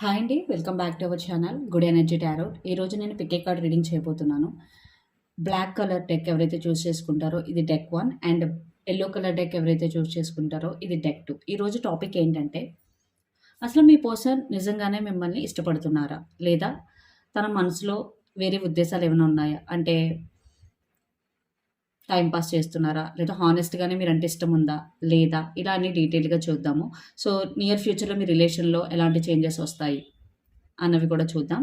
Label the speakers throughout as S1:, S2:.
S1: Hi అండి welcome back to our channel good energy tarot. ఈరోజు నేను పికే కార్డ్ రీడింగ్ చేయబోతున్నాను. బ్లాక్ కలర్ డెక్ ఎవరైతే చూస్ చేసుకుంటారో ఇది deck one and yellow colour deck ఎవరైతే చూస్ చేసుకుంటారో ఇది డెక్ టూ. ఈరోజు టాపిక్ ఏంటంటే అసలు మీ పర్సన్ నిజంగానే మిమ్మల్ని ఇష్టపడుతున్నారా? లేదా తన మనసులో వేరే ఉద్దేశాలు ఏమైనా ఉన్నాయా? అంటే టైంపాస్ చేస్తున్నారా? లేదా హానెస్ట్గానే మీరు అంటే ఇష్టం ఉందా లేదా? ఇలా అన్ని డీటెయిల్గా చూద్దాము. సో నియర్ ఫ్యూచర్లో మీ రిలేషన్లో ఎలాంటి చేంజెస్ వస్తాయి? అన్నవి కూడా చూద్దాం.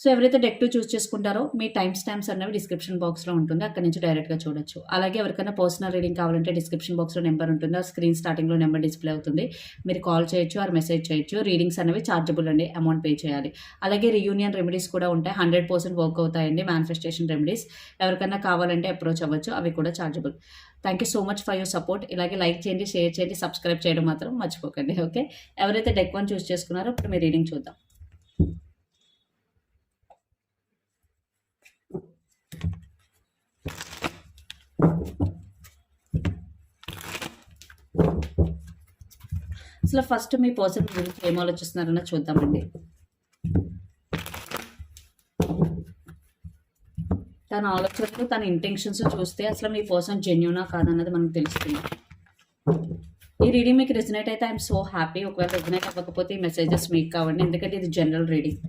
S1: సో ఎవరైతే డెక్ టూ చూస్ చేసుకుంటారో మీ టైం స్టాంప్స్ అనేవి డిస్క్రిప్షన్ బాక్స్లో ఉంటుంది. అక్కడ నుంచి డైరెక్ట్గా చూడొచ్చు. అలాగే ఎవరికైనా పర్సనల్ రీడింగ్ కావాలంటే డిస్క్రిప్షన్ బాక్స్లో నెంబర్ ఉంటుంది. ఆ స్క్రీన్ స్టార్టింగ్లో నెంబర్ డిస్ప్లే అవుతుంది. మీరు కాల్ చేయొచ్చు ఆర్ మెసేజ్ చేయొచ్చు. రీడింగ్స్ అనేవి ఛార్జబుల్ అండి. అమౌంట్ పే చేయాలి. అలాగే రియూనియన్ రెమెడీస్ కూడా ఉంటాయి. హండ్రెడ్ పర్సెంట్ వర్క్ అవుతాయండి. మేనిఫెస్టేషన్ రెమెడీస్ ఎవరికైనా కావాలంటే అప్రోచ్ అవ్వచ్చు. అవి కూడా chargeable thank you so much for your support ఇలాగే లైక్ చేయండి షేర్ చేయండి సబ్స్క్రైబ్ చేయడం మాత్రం మర్చిపోకండి. ఓకే ఎవరైతే డెక్ వన్ చూస్ చేసుకున్నారో ఇప్పుడు మీ రీడింగ్ చూద్దాం. అసలు ఫస్ట్ మీ పర్సన్ గురించి ఏం ఆలోచిస్తున్నారన్న చూద్దామండి. తన ఆలోచనలు తన ఇంటెన్షన్స్ చూస్తే అసలు మీ పర్సన్ జెన్యునా కాదన్నది మనకు తెలుస్తుంది. ఈ రీడింగ్ మీకు రెజినేట్ అయితే ఐఎమ్ సో హ్యాపీ ఒకవేళ రెజినేట్ అవ్వకపోతే ఈ మెసేజెస్ మీకు కావండి. ఎందుకంటే ఇది జనరల్ రీడింగ్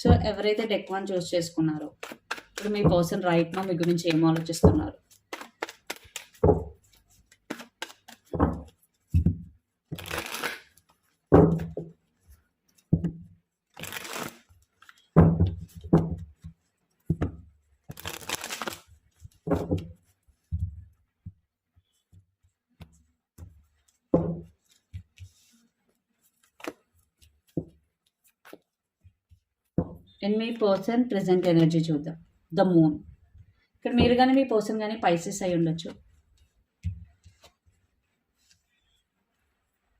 S1: సో ఎవరైతే డెక్ వన్ చూస్ చేసుకున్నారో ఇప్పుడు మీ పర్సన్ రైట్ మా మీ గురించి ఏం ఆలోచిస్తున్నారు? అండ్ మీ పర్సన్ ప్రజెంట్ ఎనర్జీ చూద్దాం. ద మూన్ ఇక్కడ మీరు కానీ మీ పర్సన్ కానీ పైసెస్ అయి ఉండొచ్చు.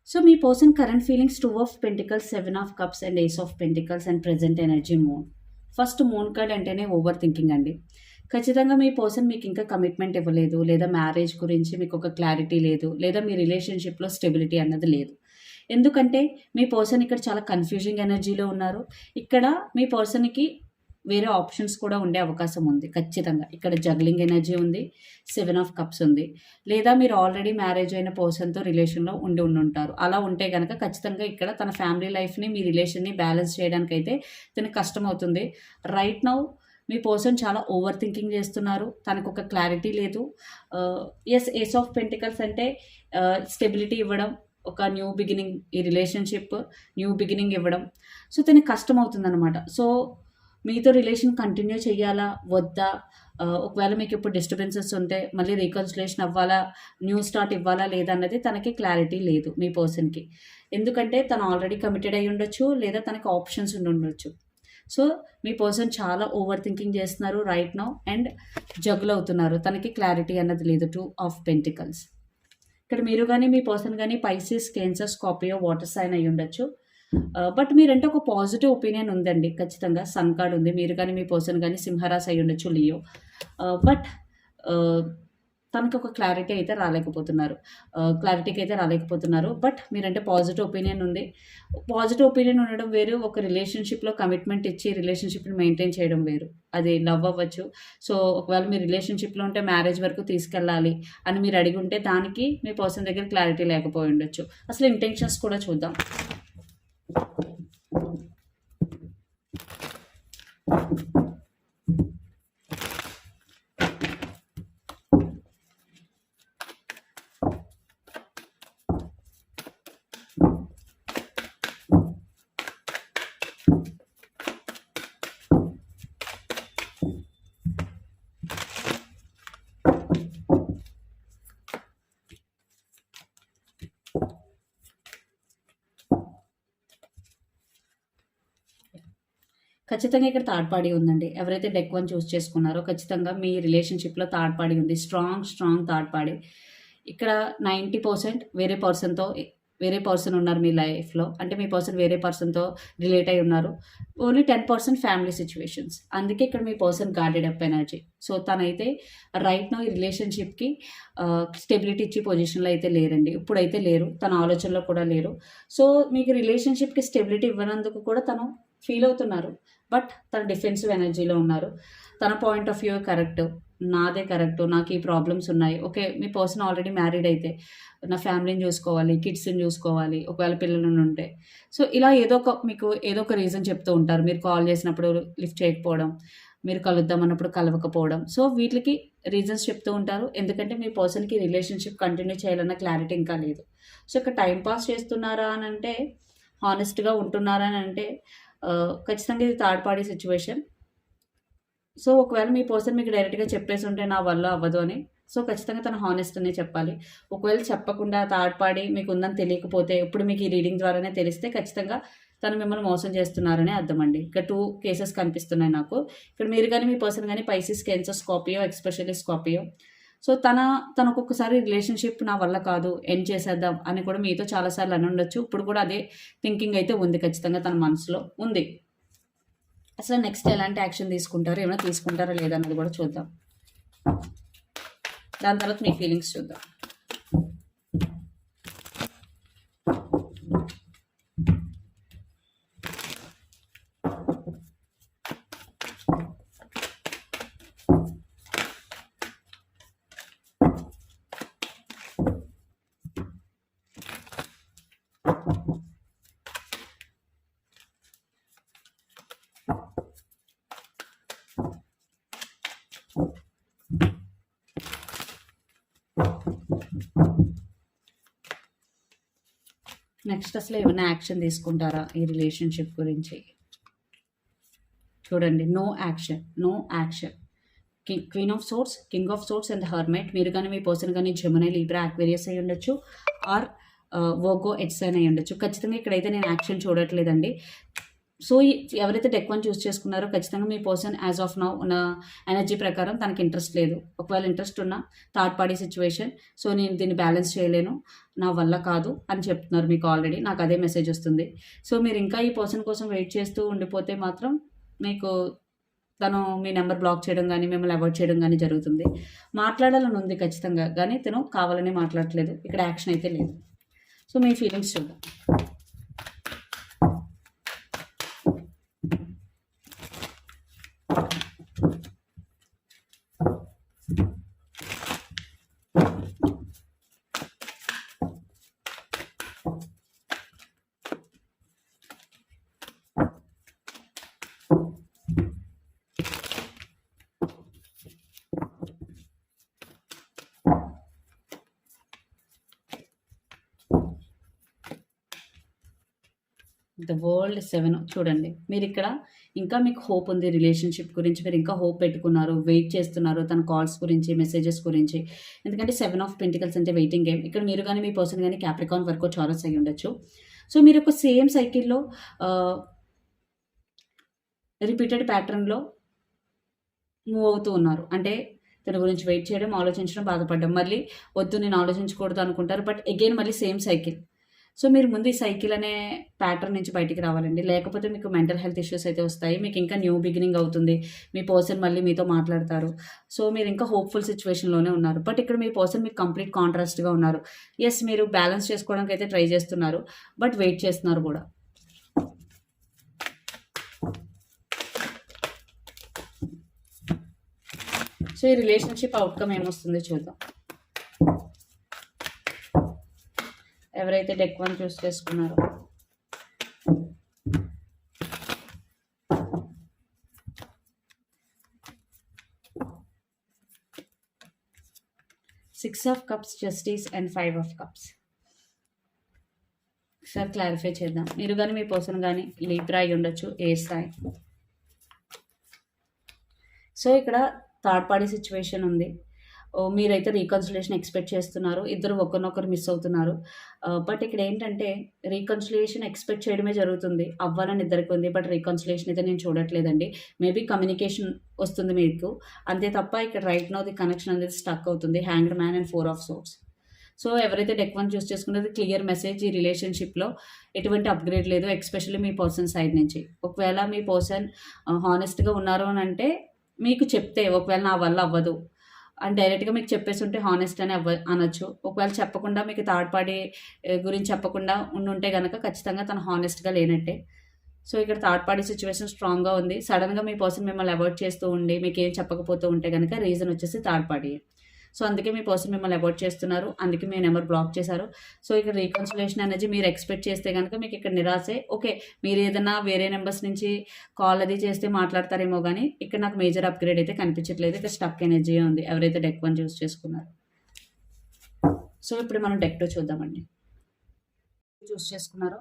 S1: So me person current feelings two of pentacles seven of cups and ace of pentacles and present energy moon first moon card అంటేనే ఓవర్ థింకింగ్ అండి. ఖచ్చితంగా మీ పర్సన్ మీకు ఇంకా కమిట్మెంట్ ఇవ్వలేదు లేదా మ్యారేజ్ గురించి మీకు ఒక క్లారిటీ లేదు లేదా మీ రిలేషన్షిప్లో స్టెబిలిటీ అన్నది లేదు. ఎందుకంటే మీ పర్సన్ ఇక్కడ చాలా కన్ఫ్యూజింగ్ ఎనర్జీలో ఉన్నారు. ఇక్కడ మీ పర్సన్కి వేరే ఆప్షన్స్ కూడా ఉండే అవకాశం ఉంది ఖచ్చితంగా. ఇక్కడ జగ్లింగ్ ఎనర్జీ ఉంది సెవెన్ ఆఫ్ కప్స్ ఉంది. లేదా మీరు ఆల్రెడీ మ్యారేజ్ అయిన పర్సన్తో రిలేషన్లో ఉండి ఉండి ఉంటారు అలా ఉంటే కనుక ఖచ్చితంగా ఇక్కడ తన ఫ్యామిలీ లైఫ్ని మీ రిలేషన్ని బ్యాలెన్స్ చేయడానికి అయితే తనకు కష్టం అవుతుంది రైట్ నౌ మీ పర్సన్ చాలా ఓవర్ థింకింగ్ చేస్తున్నారు. తనకు ఒక క్లారిటీ లేదు. ఎస్ ఏస్ ఆఫ్ పెంటికల్స్ అంటే uh, స్టెబిలిటీ ఇవ్వడం ఒక న్యూ బిగినింగ్ ఈ రిలేషన్షిప్ న్యూ బిగినింగ్ ఇవ్వడం. సో తనకి కష్టం అవుతుందన్నమాట సో మీతో రిలేషన్ కంటిన్యూ చేయాలా? వద్దా? ఒకవేళ మీకు ఇప్పుడు డిస్టర్బెన్సెస్ ఉంటే మళ్ళీ రీకన్సిలేషన్ అవ్వాలా? న్యూ స్టార్ట్ ఇవ్వాలా? లేదా అన్నది తనకి క్లారిటీ లేదు మీ పర్సన్కి ఎందుకంటే తను ఆల్రెడీ కమిటెడ్ అయి ఉండొచ్చు లేదా తనకి ఆప్షన్స్ ఉండి ఉండొచ్చు. సో మీ పర్సన్ చాలా ఓవర్ థింకింగ్ చేస్తున్నారు రైట్ నౌ అండ్ జగులు అవుతున్నారు. తనకి క్లారిటీ అన్నది లేదు. టూ ఆఫ్ పెంటికల్స్ ఇక్కడ మీరు కానీ మీ పర్సన్ కానీ Pisces Cancer Scorpio water sign అయి ఉండొచ్చు. బట్ మీరంటే ఒక పాజిటివ్ ఒపీనియన్ ఉందండి ఖచ్చితంగా. సన్ కార్డ్ ఉంది. మీరు కానీ మీ పర్సన్ కానీ సింహరాస్ అయి ఉండొచ్చు లియో బట్ తనకి ఒక క్లారిటీ అయితే రాలేకపోతున్నారు. క్లారిటీకి అయితే రాలేకపోతున్నారు. బట్ మీరంటే పాజిటివ్ ఒపీనియన్ ఉంది పాజిటివ్ ఒపీనియన్ ఉండడం వేరు ఒక రిలేషన్షిప్లో కమిట్మెంట్ ఇచ్చి రిలేషన్షిప్ని మెయింటైన్ చేయడం వేరు. అది లవ్ అవ్వచ్చు. సో ఒకవేళ మీ రిలేషన్షిప్లో ఉంటే మ్యారేజ్ వరకు తీసుకెళ్ళాలి అని మీరు అడిగి ఉంటే దానికి మీ పర్సన్ దగ్గర క్లారిటీ లేకపోయి ఉండొచ్చు. అసలు ఇంటెన్షన్స్ కూడా చూద్దాం. ఖచ్చితంగా ఇక్కడ థర్డ్ పార్టీ ఉందండి. ఎవరైతే డెక్ వన్ చూస్ చేసుకున్నారో ఖచ్చితంగా మీ రిలేషన్షిప్లో థర్డ్ పార్టీ ఉంది. స్ట్రాంగ్ స్ట్రాంగ్ థర్డ్ పార్టీ ఇక్కడ నైంటీ పర్సెంట్ వేరే పర్సన్తో వేరే పర్సన్ ఉన్నారు మీ లైఫ్లో అంటే మీ పర్సన్ వేరే పర్సన్తో రిలేట్ అయి ఉన్నారు. Only ten percent family situations అందుకే ఇక్కడ మీ person guarded up energy so తనైతే రైట్ నో ఈ రిలేషన్షిప్కి స్టెబిలిటీ ఇచ్చే పొజిషన్లో అయితే లేరండి. ఇప్పుడైతే లేరు. తన ఆలోచనలో కూడా లేరు. సో మీకు రిలేషన్షిప్కి స్టెబిలిటీ ఇవ్వనందుకు కూడా తను ఫీల్ అవుతున్నారు. బట్ తన డిఫెన్సివ్ ఎనర్జీలో ఉన్నారు. తన పాయింట్ ఆఫ్ వ్యూ కరెక్ట్. నాదే కరెక్ట్. నాకు ఈ ప్రాబ్లమ్స్ ఉన్నాయి. ఓకే మీ పర్సన్ ఆల్రెడీ మ్యారీడ్ అయితే నా ఫ్యామిలీని చూసుకోవాలి కిడ్స్ని చూసుకోవాలి ఒకవేళ పిల్లలు ఉంటే. సో ఇలా ఏదో ఒక మీకు ఏదో ఒక రీజన్ చెప్తూ ఉంటారు. మీరు కాల్ చేసినప్పుడు లిఫ్ట్ చేయకపోవడం మీరు కలుద్దాం అన్నప్పుడు కలవకపోవడం. సో వీటికి రీజన్స్ చెప్తూ ఉంటారు. ఎందుకంటే మీ పర్సన్కి రిలేషన్షిప్ కంటిన్యూ చేయాలన్న క్లారిటీ ఇంకా లేదు. సో ఇక్కడ టైం పాస్ చేస్తున్నారా అని అంటే హానెస్ట్గా ఉంటున్నారా అని అంటే ఖచ్చితంగా ఇది థర్డ్ పార్టీ సిచ్యువేషన్ సో ఒకవేళ మీ పర్సన్ మీకు డైరెక్ట్గా చెప్పేసి ఉంటే నా వల్ల అవ్వదు అని. సో ఖచ్చితంగా తను హానెస్ట్ అనే చెప్పాలి. ఒకవేళ చెప్పకుండా థర్డ్ పార్టీ మీకు ఉందని తెలియకపోతే ఇప్పుడు మీకు ఈ రీడింగ్ ద్వారానే తెలిస్తే ఖచ్చితంగా తను మిమ్మల్ని మోసం చేస్తున్నారని అర్థం అండి. ఇక్కడ టూ కేసెస్ కనిపిస్తున్నాయి నాకు. ఇక్కడ మీరు కానీ మీ పర్సన్ కానీ Pisces Cancer Scorpio especially Scorpio so తన తనకు ఒక్కొక్కసారి రిలేషన్షిప్ నా వల్ల కాదు ఎండ్ చేసేద్దాం అని కూడా మీతో చాలాసార్లు అని ఉండొచ్చు. ఇప్పుడు కూడా అదే థింకింగ్ అయితే ఉంది ఖచ్చితంగా తన మనసులో. ఉంది. అసలు నెక్స్ట్ ఎలాంటి యాక్షన్ తీసుకుంటారు? ఏమైనా తీసుకుంటారా లేదా అన్నది కూడా చూద్దాం. దాని తర్వాత మీ ఫీలింగ్స్ చూద్దాం. నెక్స్ట్ అసలు ఏమైనా యాక్షన్ తీసుకుంటారా ఈ రిలేషన్షిప్ గురించి? చూడండి no action no action king queen of swords king of swords and hermit మీరు కానీ మీ పర్సన్ కానీ జమునై లీబ్రా అక్వేరియస్ అయి ఉండొచ్చు. ఆర్ వోగో ఎట్స్ అయి ఉండొచ్చు. ఖచ్చితంగా ఇక్కడైతే నేను యాక్షన్ చూడట్లేదండి. సో ఈ- ఎవరైతే టెక్ వన్ చూస్ చేసుకున్నారో ఖచ్చితంగా మీ పర్సన్ యాజ్ ఆఫ్ నౌ ఉన్న ఎనర్జీ ప్రకారం తనకి ఇంట్రెస్ట్ లేదు. ఒకవేళ ఇంట్రెస్ట్ ఉన్న థర్డ్ పార్టీ సిచ్యువేషన్ సో నేను దీన్ని బ్యాలెన్స్ చేయలేను నా వల్ల కాదు అని చెప్తున్నారు మీకు ఆల్రెడీ. నాకు అదే మెసేజ్ వస్తుంది. సో మీరు ఇంకా ఈ పర్సన్ కోసం వెయిట్ చేస్తూ ఉండిపోతే మాత్రం మీకు తను మీ నెంబర్ బ్లాక్ చేయడం కానీ మిమ్మల్ని అవాయిడ్ చేయడం కానీ జరుగుతుంది. మాట్లాడాలని ఉంది ఖచ్చితంగా కానీ తను కావాలని మాట్లాడట్లేదు. ఇక్కడ యాక్షన్ అయితే లేదు. సో మీ ఫీలింగ్స్ చూద్దాం. Thank you. The world seven చూడండి. మీరు ఇక్కడ ఇంకా మీకు హోప్ ఉంది రిలేషన్షిప్ గురించి మీరు ఇంకా హోప్ పెట్టుకున్నారు వెయిట్ చేస్తున్నారు తన కాల్స్ గురించి మెసేజెస్ గురించి. ఎందుకంటే సెవెన్ ఆఫ్ పెంటికల్స్ అంటే వెయిటింగ్ గేమ్ ఇక్కడ మీరు కానీ మీ పర్సన్ కానీ క్యాప్రికాన్ వరకు చారస్ అయి ఉండొచ్చు. సో మీరు ఒక సేమ్ సైకిల్లో రిపీటెడ్ ప్యాటర్న్లో మూవ్ అవుతూ ఉన్నారు. అంటే తన గురించి వెయిట్ చేయడం ఆలోచించడం బాధపడడం. మళ్ళీ వద్దు నేను ఆలోచించకూడదు అనుకుంటారు. బట్ అగైన్ మళ్ళీ సేమ్ సైకిల్ సో మీరు ముందు ఈ సైకిల్ అనే ప్యాటర్న్ నుంచి బయటికి రావాలండి. లేకపోతే మీకు మెంటల్ హెల్త్ ఇష్యూస్ అయితే వస్తాయి. మీకు ఇంకా న్యూ బిగినింగ్ అవుతుంది. మీ పర్సన్ మళ్ళీ మీతో మాట్లాడతారు. సో మీరు ఇంకా హోప్ఫుల్ సిచ్యువేషన్లోనే ఉన్నారు. బట్ ఇక్కడ మీ పర్సన్ మీకు కంప్లీట్ కాంట్రాస్ట్గా ఉన్నారు. ఎస్ మీరు బ్యాలెన్స్ చేసుకోవడానికి అయితే ట్రై చేస్తున్నారు. బట్ వెయిట్ చేస్తున్నారు కూడా. సో ఈ రిలేషన్షిప్ అవుట్కమ్ ఏమొస్తుంది చూద్దాం. ఎవరైతే డెక్ వన్ చూస్ చేసుకున్నారో. Six of cups justice and five of cups ఒకసారి క్లారిఫై చేద్దాం. మీరు కానీ మీ పర్సన్ కానీ లీబ్రా అయి ఉండొచ్చు ఏ స్థాయి. సో ఇక్కడ థర్డ్ పార్టీ సిచ్యువేషన్ ఉంది. మీరైతే రీకన్సిలేషన్ ఎక్స్పెక్ట్ చేస్తున్నారు. ఇద్దరు ఒకరినొకరు మిస్ అవుతున్నారు. బట్ ఇక్కడ ఏంటంటే రీకన్సిలేషన్ ఎక్స్పెక్ట్ చేయడమే జరుగుతుంది. అవ్వాలని ఇద్దరికి ఉంది బట్ రీకన్సిలేషన్ అయితే నేను చూడట్లేదండి. మేబీ కమ్యూనికేషన్ వస్తుంది మీకు. అంతే తప్ప ఇక్కడ రైట్ నో ది కనెక్షన్ అనేది స్టక్ అవుతుంది. Hanged man and four of swords so ఎవరైతే డెక్ వన్ చూస్ చేసుకున్నది క్లియర్ మెసేజ్ ఈ రిలేషన్షిప్లో ఎటువంటి అప్గ్రేడ్ లేదు ఎక్స్పెషల్లీ మీ పర్సన్ సైడ్ నుంచి. ఒకవేళ మీ పర్సన్ హానెస్ట్గా ఉన్నారు అని అంటే మీకు చెప్తే ఒకవేళ నా వల్ల అవ్వదు. అని డైరెక్ట్గా మీకు చెప్పేసి ఉంటే హానెస్ట్ అని అవ్వ అనొచ్చు. ఒకవేళ చెప్పకుండా మీకు థర్డ్ పార్టీ గురించి చెప్పకుండా ఉండుంటే కనుక ఖచ్చితంగా తను హానెస్ట్గా లేనట్టే. సో ఇక్కడ థర్డ్ పార్టీ సిచ్యువేషన్ స్ట్రాంగ్గా ఉంది. సడన్గా మీ పర్సన్ మిమ్మల్ని అవాయిడ్ చేస్తూ ఉండి మీకు ఏం చెప్పకపోతూ ఉంటే కనుక రీజన్ వచ్చేసి థర్డ్ పార్టీ. సో అందుకే మీ పర్సన్ మిమ్మల్ని అవాయిడ్ చేస్తున్నారు. అందుకే మీ నెంబర్ బ్లాక్ చేశారు. సో ఇక్కడ రీకన్సిలేషన్ అనేది మీరు ఎక్స్పెక్ట్ చేస్తే కనుక మీకు ఇక్కడ నిరాశే. ఓకే మీరు ఏదైనా వేరే నెంబర్స్ నుంచి కాల్ అది చేస్తే మాట్లాడతారేమో కానీ ఇక్కడ నాకు మేజర్ అప్గ్రేడ్ అయితే కనిపించట్లేదు. ఇక్కడ స్టక్ ఎనర్జీ ఉంది. ఎవరైతే డెక్ వన్ చూస్ చేసుకున్నారు. సో ఇప్పుడు మనం డెక్ టూ చూద్దామండి. చూస్ చేసుకున్నారో.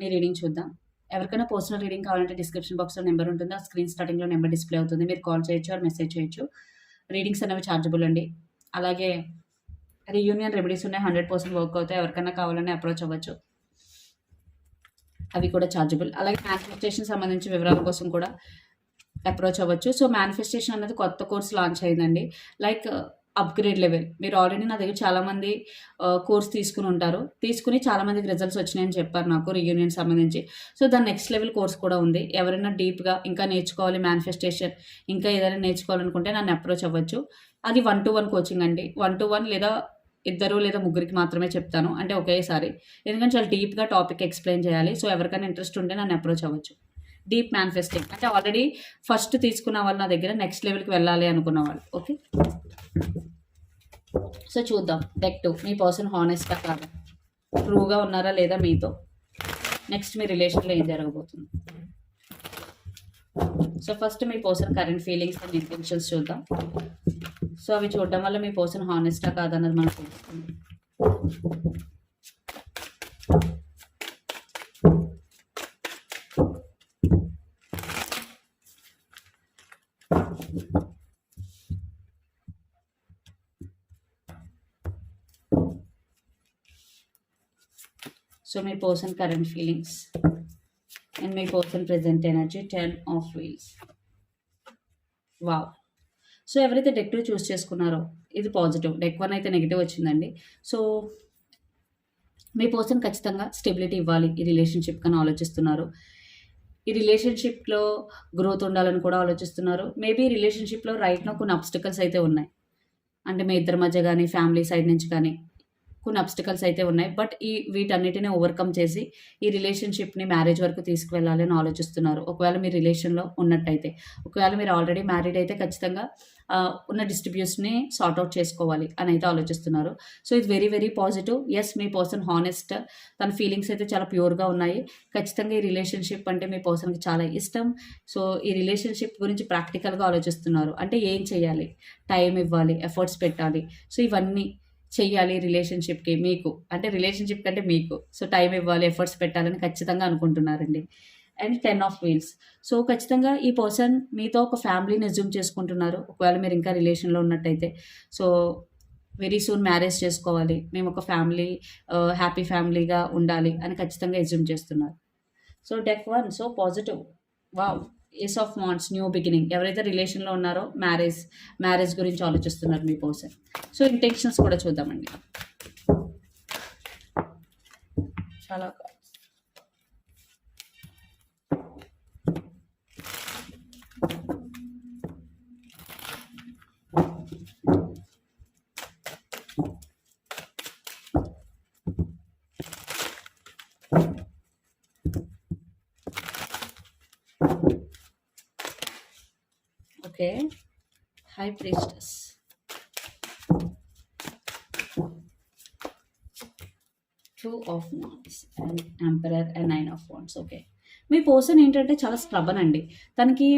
S1: మీ రీడింగ్ చూద్దాం. ఎవరికైనా పర్సనల్ రీడింగ్ కావాలంటే డిస్క్రిప్షన్ బాక్స్లో నెంబర్ ఉంటుంది. ఆ స్క్రీన్ స్టార్టింగ్లో నెంబర్ డిస్ప్లే అవుతుంది. మీరు కాల్ చేయొచ్చు ఆర్ మెసేజ్ చేయొచ్చు. రీడింగ్స్ అనేవి ఛార్జబుల్ అండి. అలాగే రీయూనియన్ రెమెడీస్ ఉన్నాయి హండ్రెడ్ పర్సెంట్ వర్క్ అవుతాయి ఎవరికైనా కావాలని అప్రోచ్ అవ్వచ్చు. అవి కూడా ఛార్జబుల్ అలాగే మ్యానిఫెస్టేషన్ సంబంధించిన వివరాల కోసం కూడా అప్రోచ్ అవ్వచ్చు. సో మేనిఫెస్టేషన్ అనేది కొత్త కోర్స్ లాంచ్ అయిందండి. లైక్ అప్గ్రేడ్ లెవెల్ మీరు ఆల్రెడీ నా దగ్గర చాలామంది కోర్స్ తీసుకుని ఉంటారు. తీసుకుని చాలామందికి రిజల్ట్స్ వచ్చినాయని చెప్పారు నాకు రియూనియన్ సంబంధించి. సో దాని నెక్స్ట్ లెవెల్ కోర్స్ కూడా ఉంది. ఎవరైనా డీప్గా ఇంకా నేర్చుకోవాలి మేనిఫెస్టేషన్ ఇంకా ఏదైనా నేర్చుకోవాలనుకుంటే నన్ను అప్రోచ్ అవ్వచ్చు. అది వన్ టు వన్ కోచింగ్ అండి. వన్ టు వన్ లేదా ఇద్దరు లేదా ముగ్గురికి మాత్రమే చెప్తాను. అంటే ఒకేసారి. ఎందుకంటే చాలా డీప్గా టాపిక్ ఎక్స్ప్లెయిన్ చేయాలి. సో ఎవరికైనా ఇంట్రెస్ట్ ఉంటే నన్ను అప్రోచ్ అవ్వచ్చు. డీప్ మేనిఫెస్టింగ్ అంటే ఆల్రెడీ ఫస్ట్ తీసుకున్న వాళ్ళు నా దగ్గర నెక్స్ట్ లెవెల్కి వెళ్ళాలి అనుకున్న వాళ్ళు. ఓకే సో చూద్దాం. డెక్ టూ మీ పర్సన్ హానెస్టా కాదా. ట్రూగా ఉన్నారా లేదా మీతో? నెక్స్ట్ మీ రిలేషన్లో ఏం జరగబోతుంది? So first me person current feelings and intentions చూద్దాం. సో అవి చూడడం వల్ల మీ పర్సన్ హానెస్టా కాదన్నది మనకు తెలుస్తుంది. సో మీ person current feelings and me person present energy ten of wheels. Wow. So ఎవరైతే డెక్ టూ చూస్ చేసుకున్నారో ఇది పాజిటివ్. డెక్ వన్ అయితే నెగిటివ్ వచ్చిందండి. సో మీ పర్సన్ ఖచ్చితంగా స్టెబిలిటీ ఇవ్వాలి ఈ రిలేషన్షిప్ కానీ ఆలోచిస్తున్నారు. ఈ రిలేషన్షిప్లో గ్రోత్ ఉండాలని కూడా ఆలోచిస్తున్నారు. మేబీ రిలేషన్షిప్లో రైట్లో కొన్ని అబ్స్టికల్స్ అయితే ఉన్నాయి. అంటే మీ ఇద్దరి మధ్య కానీ ఫ్యామిలీ సైడ్ నుంచి కానీ కొన్ని అబ్స్టికల్స్ అయితే ఉన్నాయి. బట్ ఈ వీటన్నిటిని ఓవర్కమ్ చేసి ఈ రిలేషన్షిప్ని మ్యారేజ్ వరకు తీసుకువెళ్ళాలి అని ఆలోచిస్తున్నారు. ఒకవేళ మీ రిలేషన్లో ఉన్నట్టయితే ఒకవేళ మీరు ఆల్రెడీ మ్యారీడ్ అయితే ఖచ్చితంగా ఉన్న డిస్ట్రిబ్యూట్స్ని సార్ట్అవుట్ చేసుకోవాలి అని అయితే ఆలోచిస్తున్నారు. సో ఇది వెరీ వెరీ పాజిటివ్ ఎస్ మీ పర్సన్ హానెస్ట్ తన ఫీలింగ్స్ అయితే చాలా ప్యూర్గా ఉన్నాయి. ఖచ్చితంగా ఈ రిలేషన్షిప్ అంటే మీ పర్సన్కి చాలా ఇష్టం. సో ఈ రిలేషన్షిప్ గురించి ప్రాక్టికల్గా ఆలోచిస్తున్నారు. అంటే ఏం చేయాలి? టైం ఇవ్వాలి ఎఫర్ట్స్ పెట్టాలి. సో ఇవన్నీ చెయ్యాలి రిలేషన్షిప్కి మీకు. అంటే రిలేషన్షిప్ కంటే మీకు. సో టైం ఇవ్వాలి ఎఫర్ట్స్ పెట్టాలని ఖచ్చితంగా అనుకుంటున్నారండి. And ten of wheels so ఖచ్చితంగా ఈ పర్సన్ మీతో ఒక ఫ్యామిలీని అజ్యూమ్ చేసుకుంటున్నారు. ఒకవేళ మీరు ఇంకా రిలేషన్లో ఉన్నట్టయితే. సో వెరీ సూన్ మ్యారేజ్ చేసుకోవాలి. మేము ఒక ఫ్యామిలీ హ్యాపీ ఫ్యామిలీగా ఉండాలి అని ఖచ్చితంగా ఎజ్యూమ్ చేస్తున్నారు. So deck one so positive wow ace of wands new beginning ఎవరైతే రిలేషన్లో ఉన్నారో మ్యారేజ్ మ్యారేజ్ గురించి ఆలోచిస్తున్నారు మీ పర్సన్ సో ఇంటెన్షన్స్ కూడా చూద్దామండి. చాలా okay high priestess two of NATS and emperor and nine of wands okay me person ఏంటంటే చాలా స్ట్రబన్ అండి. తనకి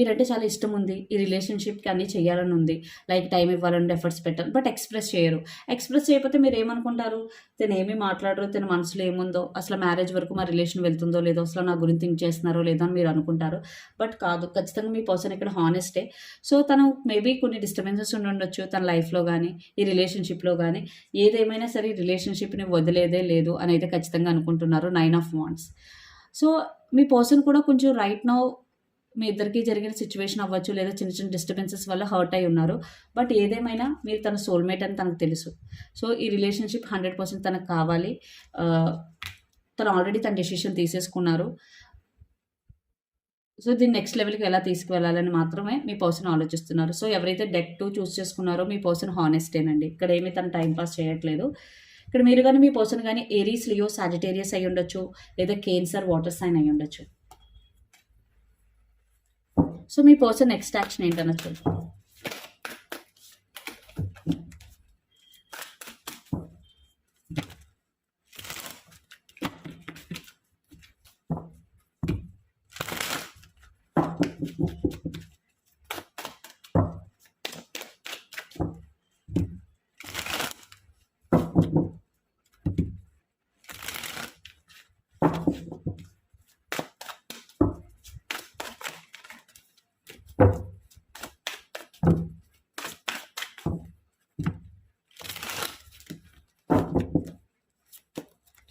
S1: మీరంటే చాలా ఇష్టం ఉంది ఈ రిలేషన్షిప్కి అన్నీ చేయాలని ఉంది. లైక్ టైం ఇవ్వాలని ఎఫర్ట్స్ పెట్టాలి బట్ ఎక్స్ప్రెస్ చేయరు. ఎక్స్ప్రెస్ చేయకపోతే మీరు ఏమనుకుంటారు? తను ఏమీ మాట్లాడరు తన మనసులో ఏముందో అసలు మ్యారేజ్ వరకు మా రిలేషన్ వెళ్తుందో లేదో అసలు నా గురించి థింక్ చేస్తున్నారో లేదో అని మీరు అనుకుంటారు. బట్ కాదు ఖచ్చితంగా మీ పర్సన్ ఇక్కడ హానెస్టే. సో తను మేబీ కొన్ని డిస్టర్బెన్సెస్ ఉండి ఉండొచ్చు తన లైఫ్లో కానీ ఈ రిలేషన్షిప్లో కానీ ఏదేమైనా సరే ఈ రిలేషన్షిప్ని వదిలేదే లేదు అని అయితే ఖచ్చితంగా అనుకుంటున్నారు నైన్ ఆఫ్ వాన్స్. సో మీ పర్సన్ కూడా కొంచెం రైట్ నౌ మీ ఇద్దరికి జరిగిన సిచ్యువేషన్ అవ్వచ్చు లేదా చిన్న చిన్న డిస్టర్బెన్సెస్ వల్ల హర్ట్ అయి ఉన్నారు. బట్ ఏదేమైనా మీరు తన సోల్మేట్ అని తనకు తెలుసు. సో ఈ రిలేషన్షిప్ హండ్రెడ్ పర్సెంట్ తనకు కావాలి. Uh, తను ఆల్రెడీ తన డెసిషన్ తీసేసుకున్నారు. సో దీన్ని నెక్స్ట్ లెవెల్కి ఎలా తీసుకువెళ్ళాలని మాత్రమే మీ పర్సన్ ఆలోచిస్తున్నారు. సో ఎవరైతే డెక్ టూ చూస్ చేసుకున్నారో మీ పర్సన్ హానెస్టేనండి ఇక్కడ ఏమీ తను టైం పాస్ చేయట్లేదు. ఇక్కడ మీరు కానీ మీ పర్సన్ కానీ ఏరీస్ లియో సాజిటేరియస్ అయి ఉండొచ్చు లేదా కేన్సర్ వాటర్ సైన్ అయి ఉండొచ్చు సో మీ పర్సన్ నెక్స్ట్ యాక్షన్ ఏంటన్నది చూద్దాం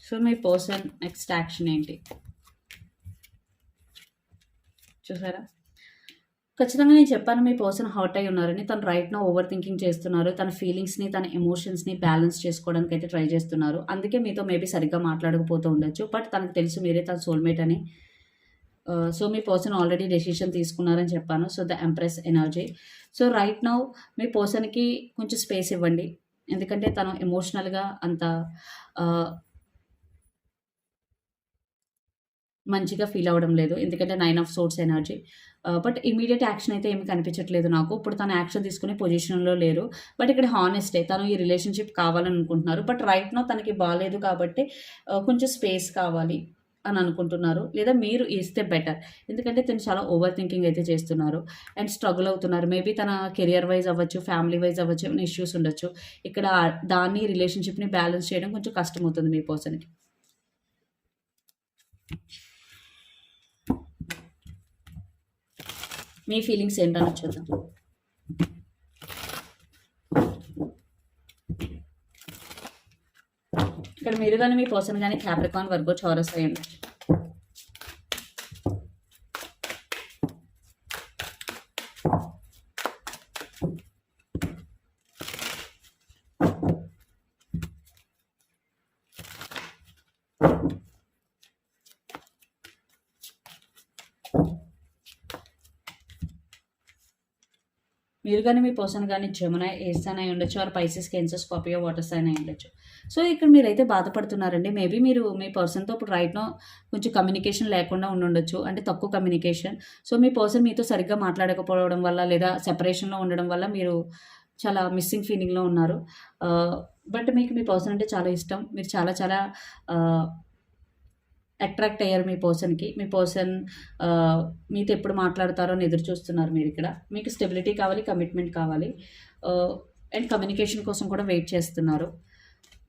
S1: సో మీ పర్సన్ నెక్స్ట్ యాక్షన్ ఏంటి? చూసారా? ఖచ్చితంగా నేను చెప్పాను మీ పర్సన్ హర్ట్ అయి ఉన్నారని. తను రైట్ నో ఓవర్ థింకింగ్ చేస్తున్నారు. తన ఫీలింగ్స్ని తన ఎమోషన్స్ని బ్యాలెన్స్ చేసుకోవడానికి అయితే ట్రై చేస్తున్నారు. అందుకే మీతో మేబీ సరిగ్గా మాట్లాడకపోతూ ఉండొచ్చు. బట్ తనకు తెలుసు మీరే తన సోల్మేట్ అని. సో మీ పర్సన్ ఆల్రెడీ డెసిషన్ తీసుకున్నారని చెప్పాను. So the empress energy so right now మీ పర్సన్కి కొంచెం స్పేస్ ఇవ్వండి. ఎందుకంటే తను ఎమోషనల్గా అంత ఆ, మంచిగా ఫీల్ అవ్వడం లేదు. ఎందుకంటే nine of swords energy but immediate action అయితే ఏమి కనిపించట్లేదు నాకు. ఇప్పుడు తను యాక్షన్ తీసుకునే పొజిషన్లో లేరు. బట్ ఇక్కడ హానెస్టే తను ఈ రిలేషన్షిప్ కావాలని అనుకుంటున్నారు. బట్ రైట్ నో తనకి బాగాలేదు కాబట్టి uh, కొంచెం స్పేస్ కావాలి అని అనుకుంటున్నారు. లేదా మీరు ఇస్తే బెటర్ ఎందుకంటే తను చాలా ఓవర్ థింకింగ్ అయితే చేస్తున్నారు. అండ్ స్ట్రగుల్ అవుతున్నారు. మేబీ తన కెరియర్ వైజ్ అవ్వచ్చు ఫ్యామిలీ వైజ్ అవ్వచ్చు ఏమైనా ఇష్యూస్ ఉండొచ్చు. ఇక్కడ దాన్ని రిలేషన్షిప్ని బ్యాలెన్స్ చేయడం కొంచెం కష్టం అవుతుంది మీ పర్సన్కి మీ ఫీలింగ్స్ ఏంటని చూద్దాం. ఇక్కడ మీరు కానీ మీ పర్సన్ కానీ క్యాప్రికాన్ వర్గో చౌరస్ అయ్యండి మీరు కానీ మీ పర్సన్ కానీ జమున ఏసన్ అయి ఉండొచ్చు or Pisces Cancer Scorpio water sign అయి ఉండొచ్చు. సో ఇక్కడ మీరైతే బాధపడుతున్నారండి మేబీ మీరు మీ పర్సన్తో ఇప్పుడు రైట్నో కొంచెం కమ్యూనికేషన్ లేకుండా ఉండొచ్చు అంటే తక్కువ కమ్యూనికేషన్ సో మీ పర్సన్ మీతో సరిగ్గా మాట్లాడకపోవడం వల్ల లేదా సెపరేషన్లో ఉండడం వల్ల మీరు చాలా మిస్సింగ్ ఫీలింగ్లో ఉన్నారు. Uh, బట్ మీకు మీ పర్సన్ అంటే చాలా ఇష్టం. మీరు చాలా చాలా uh, అట్రాక్ట్ అయ్యారు మీ పర్సన్కి మీ పర్సన్ మీతో ఎప్పుడు మాట్లాడతారో అని ఎదురు చూస్తున్నారు మీరు ఇక్కడ. మీకు స్టెబిలిటీ కావాలి కమిట్మెంట్ కావాలి. అండ్ కమ్యూనికేషన్ కోసం కూడా వెయిట్ చేస్తున్నారు.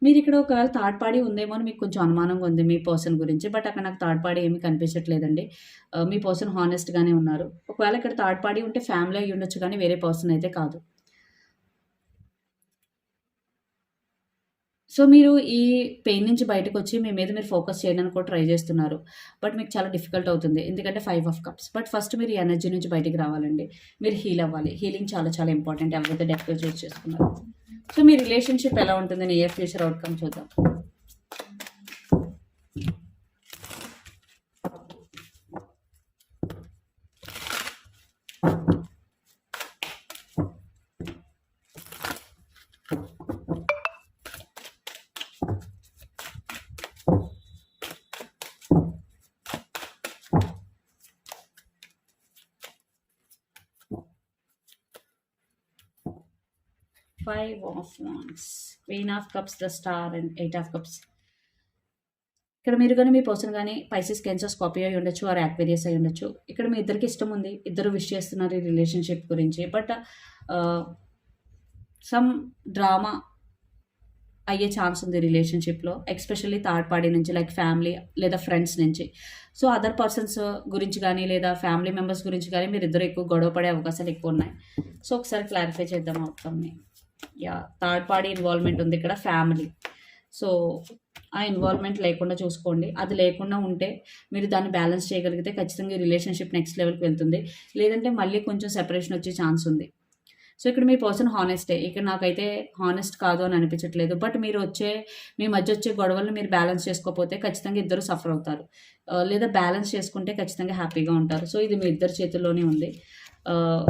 S1: మీరు ఇక్కడ ఒకవేళ థర్డ్ పార్టీ ఉందేమో అని మీకు కొంచెం అనుమానంగా ఉంది మీ పర్సన్ గురించి బట్ అక్కడ నాకు థర్డ్ పార్టీ ఏమీ కనిపించట్లేదండి. మీ పర్సన్ హానెస్ట్గానే ఉన్నారు. ఒకవేళ ఇక్కడ థర్డ్ పార్టీ ఉంటే ఫ్యామిలీ అయ్యి ఉండొచ్చు కానీ వేరే పర్సన్ అయితే కాదు. సో మీరు ఈ పెయిన్ నుంచి బయటకు వచ్చి మీ మీద మీరు ఫోకస్ చేయడానికి కూడా ట్రై చేస్తున్నారు. బట్ మీకు చాలా డిఫికల్ట్ అవుతుంది. ఎందుకంటే five of cups but first మీరు ఎనర్జీ నుంచి బయటికి రావాలండి. మీరు హీల్ అవ్వాలి. హీలింగ్ చాలా చాలా ఇంపార్టెంట్ ఎవరైతే డెక్ చూస్ చేసుకున్నారు. సో మీ రిలేషన్షిప్ ఎలా ఉంటుంది? నియర్ ఫ్యూచర్ అవుట్కమ్ చూద్దాం. Five of wands queen of cups the star and eight of cups ఇక్కడ మీరు కానీ మీ పర్సన్ కానీ పైసెస్ కెన్సర్ స్కాపియో అయి ఉండొచ్చు ఆర్ యాక్వేరియస్ అయి ఉండొచ్చు. ఇక్కడ మీ ఇద్దరికి ఇష్టం ఉంది. ఇద్దరు విష్ చేస్తున్నారు ఈ రిలేషన్షిప్ గురించి. బట్ సమ్ డ్రామా అయ్యే ఛాన్స్ ఉంది రిలేషన్షిప్లో ఎక్స్పెషల్లీ థర్డ్ పార్టీ నుంచి లైక్ ఫ్యామిలీ లేదా ఫ్రెండ్స్ నుంచి. సో అదర్ పర్సన్స్ గురించి కానీ లేదా ఫ్యామిలీ మెంబర్స్ గురించి కానీ మీరు ఇద్దరు ఎక్కువ గొడవ పడే అవకాశాలు ఎక్కువ ఉన్నాయి. సో ఒకసారి క్లారిఫై చేద్దాం అవుతాంని యా థర్డ్ పార్టీ ఇన్వాల్వ్మెంట్ ఉంది ఇక్కడ ఫ్యామిలీ సో ఆ ఇన్వాల్వ్మెంట్ లేకుండా చూసుకోండి. అది లేకుండా ఉంటే మీరు దాన్ని బ్యాలెన్స్ చేయగలిగితే ఖచ్చితంగా ఈ రిలేషన్షిప్ నెక్స్ట్ లెవెల్కి వెళ్తుంది. లేదంటే మళ్ళీ కొంచెం సెపరేషన్ వచ్చే ఛాన్స్ ఉంది. సో ఇక్కడ మీ పర్సన్ హానెస్టే ఇక్కడ నాకైతే హానెస్ట్ కాదు అని అనిపించట్లేదు. బట్ మీరు వచ్చే మీ మధ్య వచ్చే గొడవలను మీరు బ్యాలెన్స్ చేసుకోకపోతే ఖచ్చితంగా ఇద్దరు సఫర్ అవుతారు. Uh, లేదా బ్యాలెన్స్ చేసుకుంటే ఖచ్చితంగా హ్యాపీగా ఉంటారు. సో ఇది మీ ఇద్దరి చేతుల్లోనే ఉంది. Uh,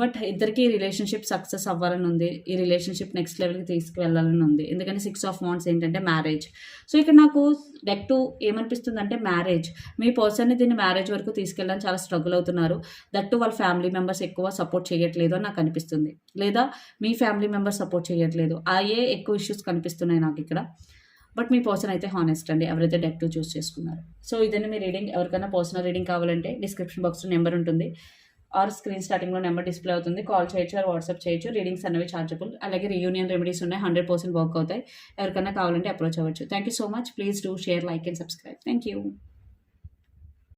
S1: బట్ ఇద్దరికి రిలేషన్షిప్ సక్సెస్ అవ్వాలని ఉంది. ఈ రిలేషన్షిప్ నెక్స్ట్ లెవెల్కి తీసుకువెళ్ళాలని ఉంది. ఎందుకంటే సిక్స్ ఆఫ్ వాంట్స్ ఏంటంటే మ్యారేజ్. సో ఇక్కడ నాకు డెక్ టు ఏమనిపిస్తుంది అంటే మ్యారేజ్. మీ పర్సన్ని దీన్ని మ్యారేజ్ వరకు తీసుకెళ్ళడానికి చాలా స్ట్రగుల్ అవుతున్నారు. దట్టు వాళ్ళ ఫ్యామిలీ మెంబర్స్ ఎక్కువ సపోర్ట్ చేయట్లేదు అని నాకు అనిపిస్తుంది. లేదా మీ ఫ్యామిలీ మెంబర్స్ సపోర్ట్ చేయట్లేదు. అయ్యే ఎక్కువ ఇష్యూస్ కనిపిస్తున్నాయి నాకు ఇక్కడ. బట్ మీ పర్సన్ అయితే హానెస్ట్ అండి. ఎవరైతే డెక్ టు చూస్ చేసుకున్నారు. సో ఇదని మీ రీడింగ్. ఎవరికైనా పర్సనల్ రీడింగ్ కావాలంటే డిస్క్రిప్షన్ బాక్స్లో నెంబర్ ఉంటుంది. ఆర్ స్క్రీన్ స్టార్టింగ్లో నెంబర్ డిస్ప్లే అవుతుంది. కాల్ చేయొచ్చు ఆర్ వాట్సాప్ చేయొచ్చు. రీడింగ్స్ అనేవి ఛార్జబుల్ అలాగే రీయూనియన్ రెమెడీస్ ఉన్నాయి. హండ్రెడ్ పర్సెంట్ వర్క్ అవుతాయి. ఎవరికైనా కావాలంటే అప్రోచ్ అవ్వచ్చు. Thank you so much. Please do share like and subscribe. Thank you